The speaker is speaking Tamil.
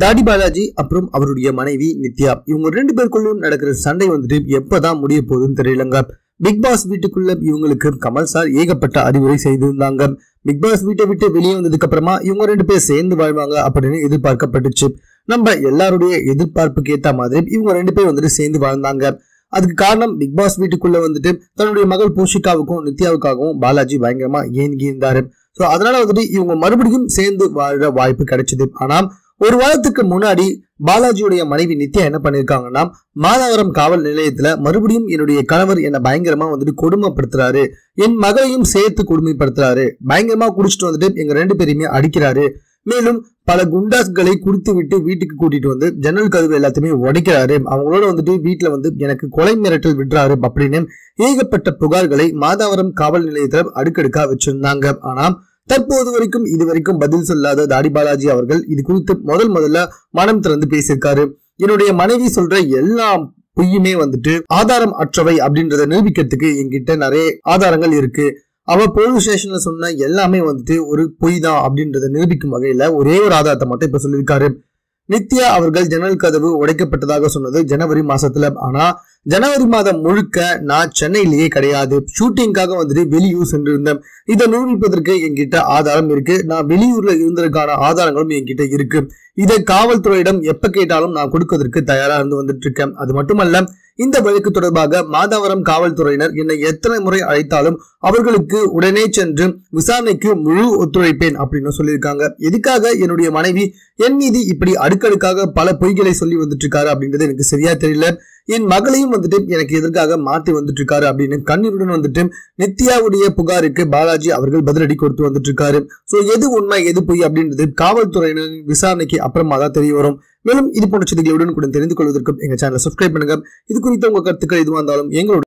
தாடி பாலாஜி அப்புறம் அவருடைய மனைவி நித்யா. இவங்க ரெண்டு பேருக்குள்ளும் நடக்கிற சண்டை வந்துட்டு எப்பதான் முடிய போகுதுன்னு தெரியலங்க. பிக் பாஸ் வீட்டுக்குள்ள இவங்களுக்கு கமல் சார் ஏகப்பட்ட அறிவுரை செய்திருந்தாங்க. பிக் பாஸ் வீட்டை விட்டு வெளியே வந்ததுக்கு அப்புறமா இவங்க ரெண்டு பேர் சேர்ந்து வாழ்வாங்க அப்படின்னு எதிர்பார்க்கப்பட்டுச்சு. நம்ம எல்லாருடைய எதிர்பார்ப்புக்கு ஏத்த மாதிரி இவங்க ரெண்டு பேர் வந்துட்டு சேர்ந்து வாழ்ந்தாங்க. அதுக்கு காரணம் பிக் பாஸ் வீட்டுக்குள்ள வந்துட்டு தன்னுடைய மகள் பூஷிகாவுக்கும் நித்யாவுக்காகவும் பாலாஜி பயங்கரமா ஏங்கி இருந்தாரு. ஸோ அதனால வந்துட்டு இவங்க மறுபடியும் சேர்ந்து வாழ வாய்ப்பு கிடைச்சது. ஆனா ஒரு வாரத்துக்கு முன்னாடி பாலாஜியுடைய மனைவி நித்யா என்ன பண்ணியிருக்காங்கன்னா மாதாவரம் காவல் நிலையத்துல மறுபடியும் என்னுடைய கணவர் என்னை பயங்கரமா வந்துட்டு கொடுமைப்படுத்துறாரு. என் மகளையும் சேர்த்து கொடுமைப்படுத்துறாரு. பயங்கரமா குடிச்சிட்டு வந்துட்டு எங்க ரெண்டு பேரையுமே அடிக்கிறாரு. மேலும் பல குண்டாஸ்களை குடித்து விட்டு வீட்டுக்கு கூட்டிட்டு வந்து ஜன்னல் கதவு எல்லாத்தையுமே உடைக்கிறாரு. அவங்களோட வந்துட்டு வீட்டுல வந்து எனக்கு கொலை மிரட்டல் விடுறாரு அப்படின்னு ஏகப்பட்ட புகார்களை மாதாவரம் காவல் நிலையத்துல அடுக்கடுக்கா வச்சிருந்தாங்க. ஆனா தற்போது வரைக்கும் இது வரைக்கும் பதில் சொல்லாத தாடி பாலாஜி அவர்கள் இது குறித்து முதல் முதல்ல மனம் திறந்து பேசியிருக்காரு. என்னுடைய மனைவி சொல்ற எல்லா பொய்யுமே வந்துட்டு ஆதாரம் அற்றவை அப்படின்றத நிரூபிக்கிறதுக்கு என்கிட்ட நிறைய ஆதாரங்கள் இருக்கு. அவ போலீஸ் ஸ்டேஷன்ல சொன்ன எல்லாமே வந்துட்டு ஒரு பொய் தான் அப்படின்றத நிரூபிக்கும் வகையில ஒரே ஒரு ஆதாரத்தை மட்டும் இப்ப சொல்லியிருக்காரு. நித்யா அவர்கள் ஜன்னல் கதவு உடைக்கப்பட்டதாக சொன்னது ஜனவரி மாசத்துல. ஆனா ஜனவரி மாதம் முழுக்க நான் சென்னையிலேயே கிடையாது. ஷூட்டிங்காக வந்துட்டு வெளியூர் சென்றிருந்தேன். இதை நிரூபிப்பதற்கு என்கிட்ட ஆதாரம் இருக்கு. நான் வெளியூர்ல இருந்ததற்கான ஆதாரங்களும் என்கிட்ட இருக்கு. இதை காவல்துறையிடம் எப்ப கேட்டாலும் நான் கொடுக்கறதற்கு தயாரா இருந்து வந்துட்டு இருக்கேன். அது மட்டுமல்ல இந்த வழக்கு தொடர்பாக மாதாவரம் காவல்துறையினர் என்னை எத்தனை முறை அழைத்தாலும் அவர்களுக்கு உடனே சென்று விசாரணைக்கு முழு ஒத்துழைப்பேன் அப்படின்னு சொல்லியிருக்காங்க. எதுக்காக என்னுடைய மனைவி என் மீது இப்படி அடுக்கடுக்காக பல பொய்களை சொல்லி வந்துட்டு இருக்காரு அப்படின்றது எனக்கு சரியா தெரியல. என் மகளையும் வந்துட்டு எனக்கு எதற்காக மாத்தி வந்துட்டு இருக்காரு அப்படின்னு கண்ணீருடன் வந்துட்டு நித்யாவுடைய புகாருக்கு பாலாஜி அவர்கள் பதிலடி கொடுத்து வந்துட்டு இருக்காரு சோ எது உண்மை எது பொய் அப்படின்றது காவல்துறையினரின் விசாரணைக்கு அப்புறமா தான் தெரிய வரும். மேலும் இது போன்ற செய்திகளை உடனுக்குடன் தெரிந்து கொள்வதற்கும் எங்க சேனலை சப்ஸ்கிரைப் பண்ணுங்க. இது குறித்த உங்கள் கருத்துக்கள் எதுவாக இருந்தாலும் எங்களோட